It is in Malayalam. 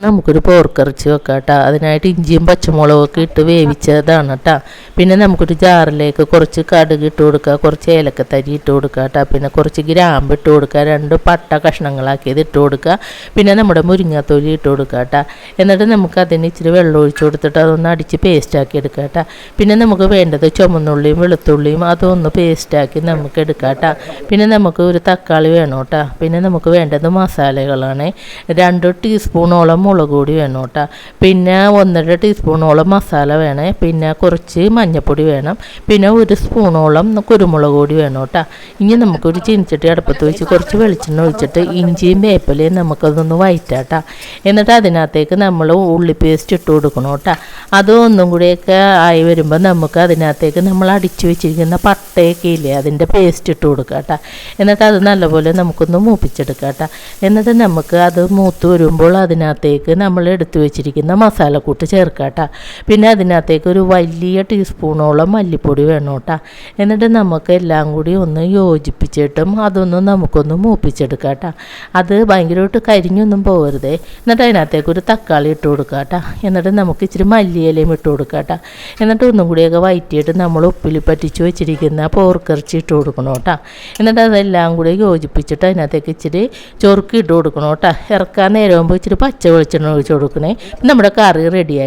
നമുക്കൊരു പോർക്കിറച്ചി വെക്കാം കേട്ടോ അതിനായിട്ട് ഇഞ്ചിയും പച്ചമുളകൊക്കെ ഇട്ട് വേവിച്ചതാണ് കേട്ടോ പിന്നെ നമുക്കൊരു ജാറിലേക്ക് കുറച്ച് കടുക് ഇട്ട് കൊടുക്കുക കുറച്ച് ഏലക്കത്തരി ഇട്ട് കൊടുക്കുക കേട്ടോ പിന്നെ കുറച്ച് ഗ്രാമ്പ് ഇട്ട് കൊടുക്കുക രണ്ട് പട്ട കഷ്ണങ്ങളാക്കിയത് ഇട്ട് കൊടുക്കുക പിന്നെ നമ്മുടെ മുരിങ്ങാത്തൊലി ഇട്ട് കൊടുക്കുക കേട്ടോ എന്നിട്ട് നമുക്ക് അതിന് ഇച്ചിരി വെള്ളം ഒഴിച്ചു കൊടുത്തിട്ട് അതൊന്ന് അടിച്ച് പേസ്റ്റാക്കി എടുക്കുക കേട്ടോ പിന്നെ നമുക്ക് വേണ്ടത് ചുമന്നുള്ളിയും വെളുത്തുള്ളിയും അതൊന്ന് പേസ്റ്റാക്കി നമുക്ക് എടുക്കാം കേട്ടോ പിന്നെ നമുക്ക് ഒരു തക്കാളി വേണം കേട്ടോ പിന്നെ നമുക്ക് വേണ്ടത് മസാലകളാണ്. രണ്ട് ടീസ്പൂണോളം മുളക് പൊടി വേണം കേട്ടോ. പിന്നെ ഒന്നര ടീസ്പൂണോളം മസാല വേണേ. പിന്നെ കുറച്ച് മഞ്ഞൾപ്പൊടി വേണം. പിന്നെ ഒരു സ്പൂണോളം കുരുമുളക് പൊടി വേണം കേട്ടോ. ഇനി നമുക്കൊരു ചീനിച്ചട്ടി അടുപ്പത്ത് വെച്ച് കുറച്ച് വെളിച്ചെണ്ണ ഒഴിച്ചിട്ട് ഇഞ്ചിയും വേപ്പലയും നമുക്കതൊന്ന് വയറ്റാട്ടാ എന്നിട്ട് അതിനകത്തേക്ക് നമ്മൾ ഉള്ളി പേസ്റ്റ് ഇട്ട് കൊടുക്കണം കേട്ടോ. അത് ഒന്നും കൂടിയൊക്കെ ആയി വരുമ്പോൾ നമുക്ക് അതിനകത്തേക്ക് നമ്മൾ അടിച്ചു വെച്ചിരിക്കുന്ന പട്ടയൊക്കെ ഇല്ലേ അതിന്റെ പേസ്റ്റ് ഇട്ട് കൊടുക്കുക കേട്ടോ. എന്നിട്ട് അത് നല്ലപോലെ നമുക്കൊന്ന് മൂപ്പിച്ചെടുക്കാം കേട്ടോ. എന്നിട്ട് നമുക്ക് അത് മൂത്ത് വരുമ്പോൾ അതിനകത്തേക്ക് നമ്മൾ എടുത്തു വെച്ചിരിക്കുന്ന മസാലക്കൂട്ട് ചേർക്കാം കേട്ടോ പിന്നെ അതിനകത്തേക്ക് ഒരു വലിയ ടീസ്പൂണോളം മല്ലിപ്പൊടി വേണം കേട്ടോ. എന്നിട്ട് നമുക്ക് എല്ലാം കൂടി ഒന്ന് യോജിപ്പിച്ചിട്ടും അതൊന്ന് നമുക്കൊന്ന് മൂപ്പിച്ചെടുക്കാം കേട്ടോ അത് ഭയങ്കരമായിട്ട് കരിഞ്ഞൊന്നും പോകരുതേ. എന്നിട്ട് അതിനകത്തേക്ക് ഒരു തക്കാളി ഇട്ട് കൊടുക്കുക കേട്ടോ എന്നിട്ട് നമുക്ക് ഇച്ചിരി മല്ലിയിലയും ഇട്ട് കൊടുക്കുക കേട്ടോ എന്നിട്ട് ഒന്നും കൂടിയൊക്കെ വയറ്റിയിട്ട് നമ്മൾ ഉപ്പിൽ പറ്റിച്ച് വെച്ചിരിക്കുന്ന പോർക്കിറച്ചി ഇട്ട് കൊടുക്കണം കേട്ടോ. എന്നിട്ട് അതെല്ലാം കൂടി യോജിപ്പിച്ചിട്ട് അതിനകത്തേക്ക് ഇച്ചിരി ചൊറുക്കി ഇട്ട് കൊടുക്കണം കേട്ടോ. ഇറക്കാൻ നേരമാകുമ്പോൾ ഇച്ചിരി പച്ച വെളിച്ചെണ്ണ ഒഴിച്ച് കൊടുക്കണേ നമ്മുടെ കറി റെഡിയായി